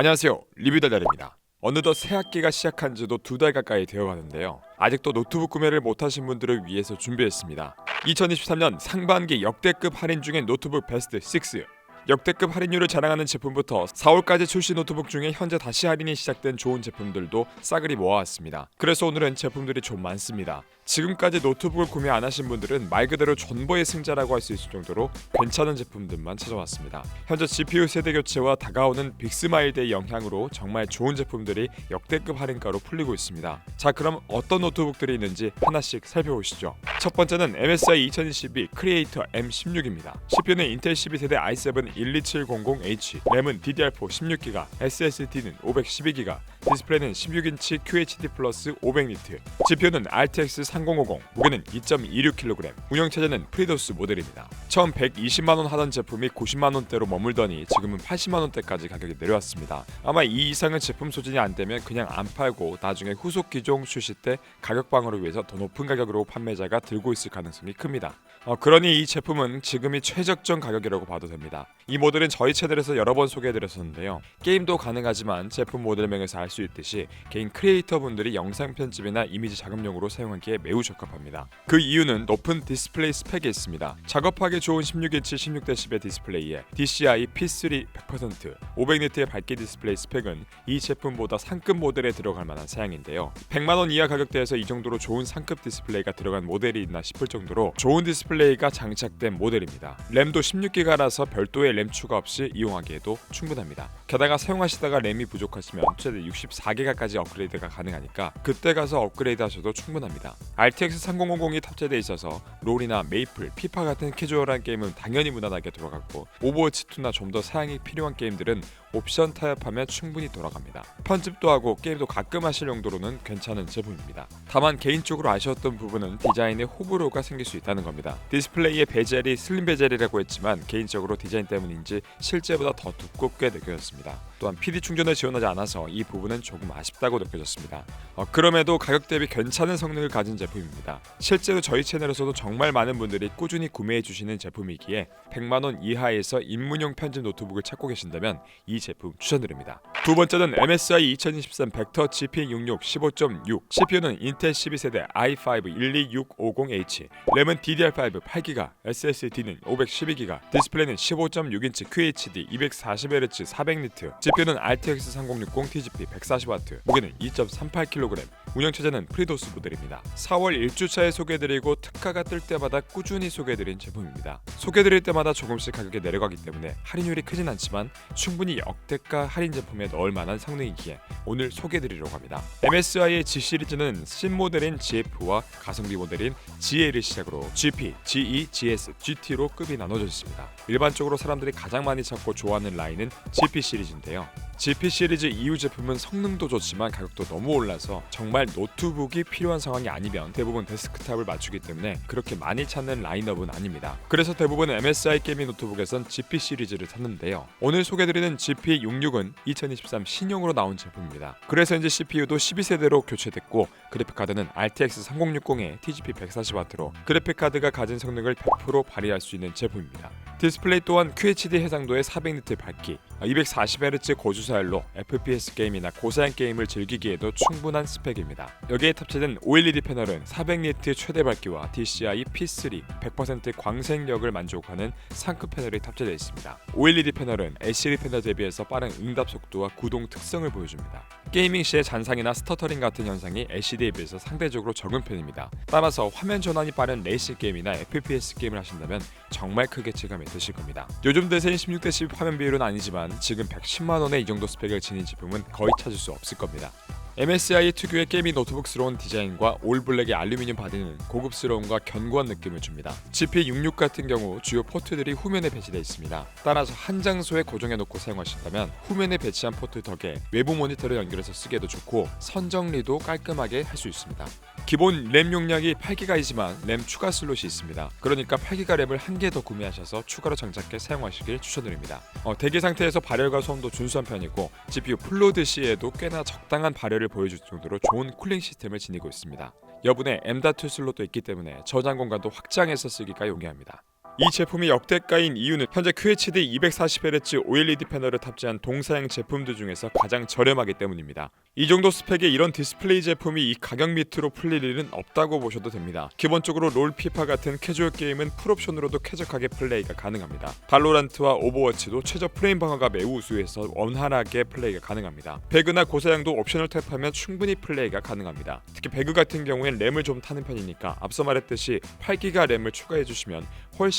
안녕하세요. 리뷰 달달입니다. 어느덧 새 학기가 시작한 지도 두 달 가까이 되어 가는데요. 아직도 노트북 구매를 못하신 분들을 위해서 준비했습니다. 2023년 상반기 역대급 할인 중인 노트북 베스트 6 역대급 할인율을 자랑하는 제품부터 4월까지 출시 노트북 중에 현재 다시 할인이 시작된 좋은 제품들도 싸그리 모아왔습니다. 그래서 오늘은 제품들이 좀 많습니다. 지금까지 노트북을 구매 안 하신 분들은 말 그대로 전보의 승자라고 할 수 있을 정도로 괜찮은 제품들만 찾아왔습니다. 현재 GPU 세대 교체와 다가오는 빅스마일드의 영향으로 정말 좋은 제품들이 역대급 할인가로 풀리고 있습니다. 자 그럼 어떤 노트북들이 있는지 하나씩 살펴보시죠. 첫 번째는 MSI 2022 크리에이터 M16입니다. CPU는 인텔 12세대 i7 12700H, 램은 DDR4 16GB, SSD는 512GB, 디스플레이는 16인치 QHD 플러스 500니트, GPU는 RTX 3050, 무게는 2.26kg, 운영체제는 프리도스 모델입니다. 처음 120만원 하던 제품이 90만원대로 머물더니 지금은 80만원대까지 가격이 내려왔습니다. 아마 이 이상은 제품 소진이 안 되면 그냥 안 팔고 나중에 후속 기종 출시 때 가격 방어를 위해서 더 높은 가격으로 판매자가 들고 있을 가능성이 큽니다. 어, 그러니 이 제품은 지금이 최적정 가격이라고 봐도 됩니다. 이 모델은 저희 채널에서 여러 번 소개해드렸었는데요. 게임도 가능하지만 제품 모델명에서 알수 있듯이 개인 크리에이터 분들이 영상 편집이나 이미지 작업용으로 사용하기에 매우 적합합니다. 그 이유는 높은 디스플레이 스펙이 있습니다. 작업하기 좋은 16인치 16대십의 디스플레이에 DCI P3 100%, 500니트의 밝기 디스플레이 스펙은 이 제품보다 상급 모델에 들어갈 만한 사양인데요. 100만 원 이하 가격대에서 이 정도로 좋은 상급 디스플레이가 들어간 모델이 있나 싶을 정도로 좋은 디스플레이가 장착된 모델입니다. 램도 16기가라서 별도의 램 추가 없이 이용하기에도 충분합니다. 게다가 사용하시다가 램이 부족하시면 최대 64기가까지 업그레이드가 가능하니까 그때 가서 업그레이드 하셔도 충분합니다. RTX 3050이 탑재돼 있어서 롤이나 메이플, 피파 같은 캐주얼한 게임은 당연히 무난하게 돌아갔고 오버워치 2나 좀 더 사양이 필요한 게임들은 옵션 타협하면 충분히 돌아갑니다. 편집도 하고 게임도 가끔 하실 용도로는 괜찮은 제품입니다. 다만 개인적으로 아쉬웠던 부분은 디자인에 호불호가 생길 수 있다는 겁니다. 디스플레이의 베젤이 슬림 베젤이라고 했지만 개인적으로 디자인 때문인지 실제보다 더 두껍게 느껴졌습니다. 또한 PD 충전을 지원하지 않아서 이 부분은 조금 아쉽다고 느껴졌습니다. 어, 그럼에도 가격 대비 괜찮은 성능을 가진 제품입니다. 실제로 저희 채널에서도 정말 많은 분들이 꾸준히 구매해 주시는 제품이기에 100만 원 이하에서 입문용 편집 노트북을 찾고 계신다면 이 제품 추천드립니다. 두 번째는 MSI 2023 벡터 GP66 15.6 CPU는 인텔 12세대 i5 12650H 램은 DDR5 8GB SSD는 512GB 디스플레이는 15.6인치 QHD 240Hz 400니트 GPU는 RTX 3060 TGP 140W 무게는 2.38kg 운영체제는 프리도스 모델입니다. 4월 1주차에 소개해드리고 특가가 뜰 때마다 꾸준히 소개해드린 제품입니다. 소개해드릴 때마다 조금씩 가격이 내려가기 때문에 할인율이 크진 않지만 충분히 역대가 할인 제품에 넣을 만한 성능이기에 오늘 소개해드리려고 합니다 MSI의 G 시리즈는 신모델인 GF와 가성비 모델인 GL을 시작으로 GP, GE, GS, GT로 급이 나눠져 있습니다. 일반적으로 사람들이 가장 많이 찾고 좋아하는 라인은 GP 시리즈인데요. GP 시리즈 이후 제품은 성능도 좋지만 가격도 너무 올라서 정말 노트북이 필요한 상황이 아니면 대부분 데스크탑을 맞추기 때문에 그렇게 많이 찾는 라인업은 아닙니다. 그래서 대부분 MSI 게이밍 노트북에선 GP 시리즈를 찾는데요. 오늘 소개드리는 GP66은 2023 신형으로 나온 제품입니다. 그래서 이제 CPU도 12세대로 교체됐고 그래픽 카드는 RTX 3060에 TGP 140W로 그래픽 카드가 가진 성능을 100% 발휘할 수 있는 제품입니다. 디스플레이 또한 QHD 해상도의 400니트 밝기, 240Hz 고주 사율로 FPS 게임이나 고사양 게임을 즐기기에도 충분한 스펙입니다. 여기에 탑재된 OLED 패널은 400니트 최대 밝기와 DCI P3 100% 광생력을 만족하는 상급 패널이 탑재되어 있습니다. OLED 패널은 LCD 패널 대비해서 빠른 응답 속도와 구동 특성을 보여줍니다. 게이밍 시의 잔상이나 스터터링 같은 현상이 LCD에 비해서 상대적으로 적은 편입니다. 따라서 화면 전환이 빠른 레이싱 게임이나 FPS 게임을 하신다면 정말 크게 체감이 드실 겁니다. 요즘 대세인 16대 10 화면 비율은 아니지만 지금 110만 원의 이 정도 스펙을 지닌 제품은 거의 찾을 수 없을 겁니다. MSI 특유의 게이밍 노트북스러운 디자인과 올블랙의 알루미늄 바디는 고급스러움과 견고한 느낌을 줍니다. GP66 같은 경우 주요 포트들이 후면에 배치되어 있습니다. 따라서 한 장소에 고정해 놓고 사용하신다면 후면에 배치한 포트 덕에 외부 모니터를 연결해서 쓰기에도 좋고 선정리도 깔끔하게 할 수 있습니다. 기본 램 용량이 8기가이지만 램 추가 슬롯이 있습니다. 그러니까 8기가 램을 한 개 더 구매하셔서 추가로 장착해 사용하시길 추천드립니다. 어, 대기 상태에서 발열과 소음도 준수한 편이고 GPU 플로드 시에도 꽤나 적당한 발열을 보여줄 정도로 좋은 쿨링 시스템을 지니고 있습니다. 여분의 M.2 슬롯도 있기 때문에 저장 공간도 확장해서 쓰기가 용이합니다. 이 제품이 역대가인 이유는 현재 QHD 240Hz OLED 패널을 탑재한 동사양 제품들 중에서 가장 저렴하기 때문입니다. 이 정도 스펙의 이런 디스플레이 제품이 이 가격 밑으로 풀릴 일은 없다고 보셔도 됩니다. 기본적으로 롤 피파 같은 캐주얼 게임은 풀옵션으로도 쾌적하게 플레이가 가능합니다. 발로란트와 오버워치도 최저 프레임 방어가 매우 우수해서 원활하게 플레이가 가능합니다. 배그나 고사양도 옵션을 탭하면 충분히 플레이가 가능합니다. 특히 배그 같은 경우엔 램을 좀 타는 편이니까 앞서 말했듯이 8기가 램을 추가해 주시면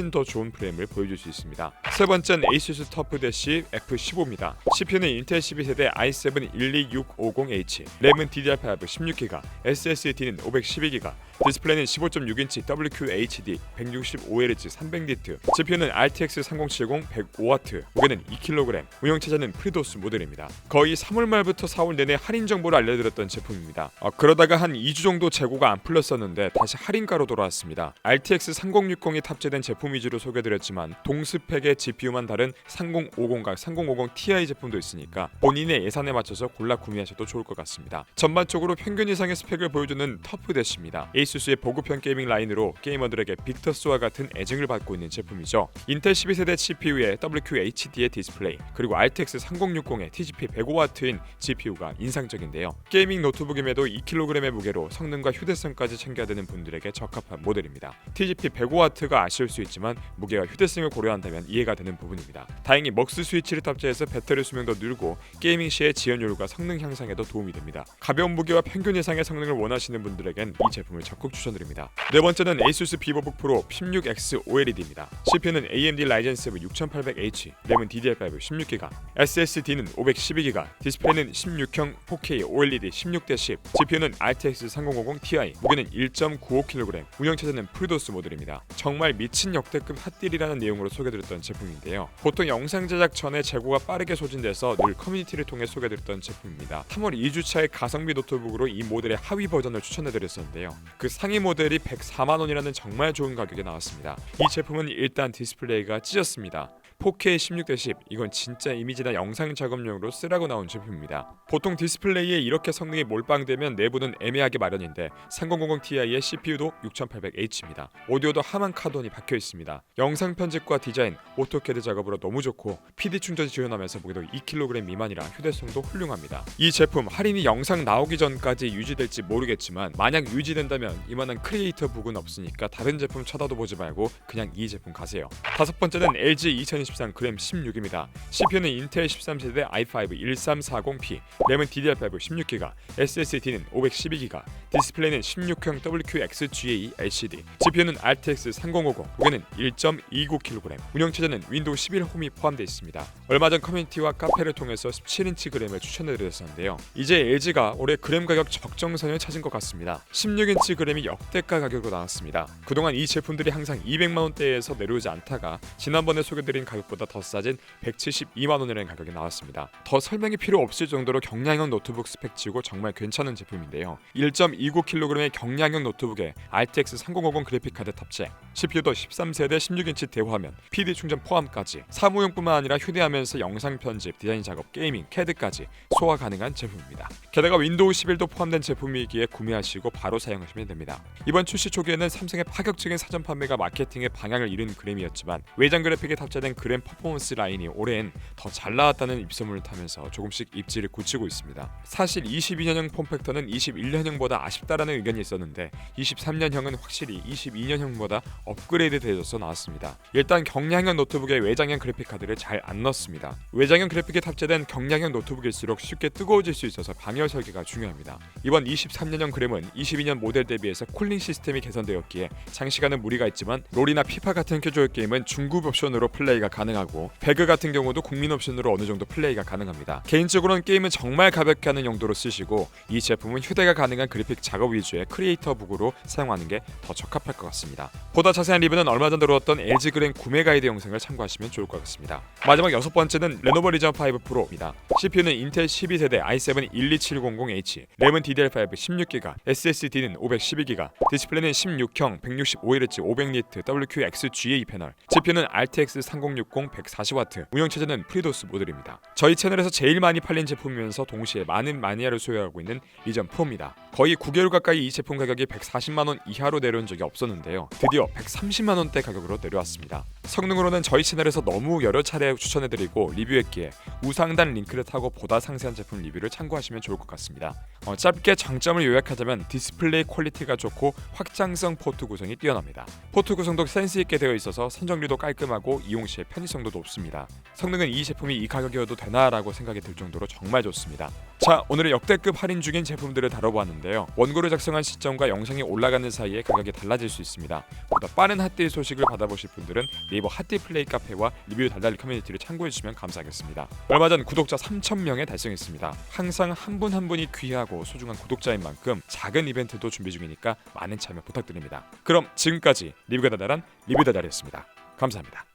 훨씬 더 좋은 프레임을 보여줄 수 있습니다. 세 번째는 ASUS 터프 대시 F15입니다. CPU는 인텔 12세대 i7 12650H, 램은 DDR5 16기가, SSD는 512기가, 디스플레이는 15.6인치 WQHD 165Hz 300니트, GPU는 RTX 3070 105W, 무게는 2kg, 운영체제는 프리도스 모델입니다. 거의 3월 말부터 4월 내내 할인 정보를 알려드렸던 제품입니다. 어, 그러다가 한 2주 정도 재고가 안 풀렸었는데 다시 할인가로 돌아왔습니다. RTX 3060이 탑재된 제품 위주로 소개드렸지만 동스펙의 GPU만 다른 3050과 3050 Ti 제품도 있으니까 본인의 예산에 맞춰서 골라 구매하셔도 좋을 것 같습니다. 전반적으로 평균 이상의 스펙을 보여주는 터프 대시입니다. 에이수스의 보급형 게이밍 라인으로 게이머들에게 빅터스와 같은 애증을 받고 있는 제품이죠. 인텔 12세대 CPU에 WQHD의 디스플레이 그리고 RTX 3060의 TGP 105W인 GPU가 인상적인데요. 게이밍 노트북임에도 2kg의 무게로 성능과 휴대성까지 챙겨야 되는 분들에게 적합한 모델입니다. TGP 105W가 아쉬울 수 있지만 무게와 휴대성을 고려한다면 이해가 되는 부분입니다. 다행히 먹스 스위치를 탑재해서 배터리 수명도 늘고 게이밍 시의 지연율과 성능 향상에도 도움이 됩니다. 가벼운 무게와 평균 이상의 성능을 원하시는 분들에겐 이 제품을 적극 추천드립니다. 네 번째는 ASUS 비보북 프로 16X OLED입니다. CPU는 AMD Ryzen 7 6800H, 램은 DDR5 16GB, SSD는 512GB, 디스플레이는 16형 4K OLED 16:10, GPU는 RTX 3050 Ti, 무게는 1.95kg, 운영체제는 프리도스 모델입니다. 정말 미친 역대급 핫딜이라는 내용으로 소개드렸던 제품인데요. 보통 영상 제작 전에 재고가 빠르게 소진돼서 늘 커뮤니티를 통해 소개드렸던 제품입니다. 3월 2주차의 가성비 노트북으로 이 모델의 하위 버전을 추천해드렸었는데요. 그 상위 모델이 104만 원이라는 정말 좋은 가격에 나왔습니다. 이 제품은 일단 디스플레이가 찢었습니다. 4K 16:10 이건 진짜 이미지나 영상 작업용으로 쓰라고 나온 제품입니다. 보통 디스플레이에 이렇게 성능이 몰빵되면 내부는 애매하게 마련인데 3050 Ti의 CPU도 6800H입니다. 오디오도 하만 카돈이 박혀 있습니다. 영상 편집과 디자인, 오토캐드 작업으로 너무 좋고 PD 충전 지원하면서 무게도 2kg 미만이라 휴대성도 훌륭합니다. 이 제품 할인이 영상 나오기 전까지 유지될지 모르겠지만 만약 유지된다면 이만한 크리에이터 북은 없으니까 다른 제품 쳐다도 보지 말고 그냥 이 제품 가세요. 다섯 번째는 LG 2023 그램 16입니다. CPU는 인텔 13세대 i5 1340P, 램은 DDR5 16GB, SSD는 512GB, 디스플레이는 16형 WQXGA LCD, GPU는 RTX 3050, 무게는 1.29kg, 운영체제는 윈도우 11 홈이 포함되어 있습니다. 얼마 전 커뮤니티와 카페를 통해서 17인치 그램을 추천해드렸었는데요. 이제 LG가 올해 그램 가격 적정선을 찾은 것 같습니다. 16인치 그램이 역대가 가격으로 나왔습니다. 그동안 이 제품들이 항상 200만 원대에서 내려오지 않다가 지난번에 소개드린 가격 보다 더 싸진 172만 원이라는 가격이 나왔습니다. 더 설명이 필요 없을 정도로 경량형 노트북 스펙치고 정말 괜찮은 제품인데요. 1.29kg의 경량형 노트북에 RTX 3050 그래픽 카드 탑재, CPU도 13세대 16인치 대화면, PD 충전 포함까지 사무용뿐만 아니라 휴대하면서 영상 편집, 디자인 작업, 게이밍, 캐드까지 소화 가능한 제품입니다. 게다가 윈도우 11도 포함된 제품이기에 구매하시고 바로 사용하시면 됩니다. 이번 출시 초기에는 삼성의 파격적인 사전 판매가 마케팅의 방향을 잃은 그램이었지만 외장 그래픽에 탑재된 그램 퍼포먼스 라인이 올해엔 더 잘 나왔다는 입소문을 타면서 조금씩 입지를 굳히고 있습니다. 사실 22년형 폼팩터는 21년형보다 아쉽다라는 의견이 있었는데 23년형은 확실히 22년형보다 업그레이드 되어서 나왔습니다. 일단 경량형 노트북에 외장형 그래픽 카드를 잘 안 넣습니다. 외장형 그래픽에 탑재된 경량형 노트북일수록 쉽게 뜨거워질 수 있어서 방열 설계가 중요합니다. 이번 23년형 그램은 22년 모델 대비해서 쿨링 시스템이 개선되었기에 장시간은 무리가 있지만 롤이나 피파 같은 캐주얼 게임은 중급 옵션으로 플레이가 가능하고 배그 같은 경우도 국민 옵션으로 어느 정도 플레이가 가능합니다. 개인적으로는 게임은 정말 가볍게 하는 용도로 쓰시고 이 제품은 휴대가 가능한 그래픽 작업 위주의 크리에이터 북으로 사용하는 게 더 적합할 것 같습니다. 보다 자세한 리뷰는 얼마 전 들어왔던 LG 그램 구매 가이드 영상을 참고하시면 좋을 것 같습니다. 마지막 여섯 번째는 레노버 리전 5 프로입니다. CPU는 인텔 12세대 i7 12700H, 램은 DDR5 16GB, SSD는 512GB, 디스플레이는 16형 165Hz 500니트 WQXGA 패널, GPU는 RTX 3060 140W, 운영체제는 프리도스 모델입니다. 저희 채널에서 제일 많이 팔린 제품이면서 동시에 많은 마니아를 소유하고 있는 리전 프로입니다. 거의 9개월 가까이 이 제품 가격이 140만 원 이하로 내려온 적이 없었는데요. 드디어 130만 원대 가격으로 내려왔습니다. 성능으로는 저희 채널에서 너무 여러 차례 추천해드리고 리뷰했기에 우상단 링크를 타고 보다 상세한 제품 리뷰를 참고하시면 좋을 것 같습니다. 어, 짧게 장점을 요약하자면 디스플레이 퀄리티가 좋고 확장성 포트 구성이 뛰어납니다. 포트 구성도 센스 있게 되어 있어서 선정률도 깔끔하고 이용 시에 편의성도 높습니다. 성능은 이 제품이 이 가격이어도 되나라고 생각이 들 정도로 정말 좋습니다. 자, 오늘은 역대급 할인 중인 제품들을 다뤄보았는데요. 원고를 작성한 시점과 영상이 올라가는 사이에 가격이 달라질 수 있습니다. 보다 빠른 핫딜 소식을 받아보실 분들은 네이버 핫딜 플레이 카페와 리뷰 달달리 커뮤니티를 참고해 주시면 감사하겠습니다. 얼마 전 구독자 3,000명에 달성했습니다. 항상 한 분 한 분이 귀하고 소중한 구독자인 만큼 작은 이벤트도 준비 중이니까 많은 참여 부탁드립니다. 그럼 지금까지 리뷰가 달달한 리뷰 달달이었습니다. 감사합니다.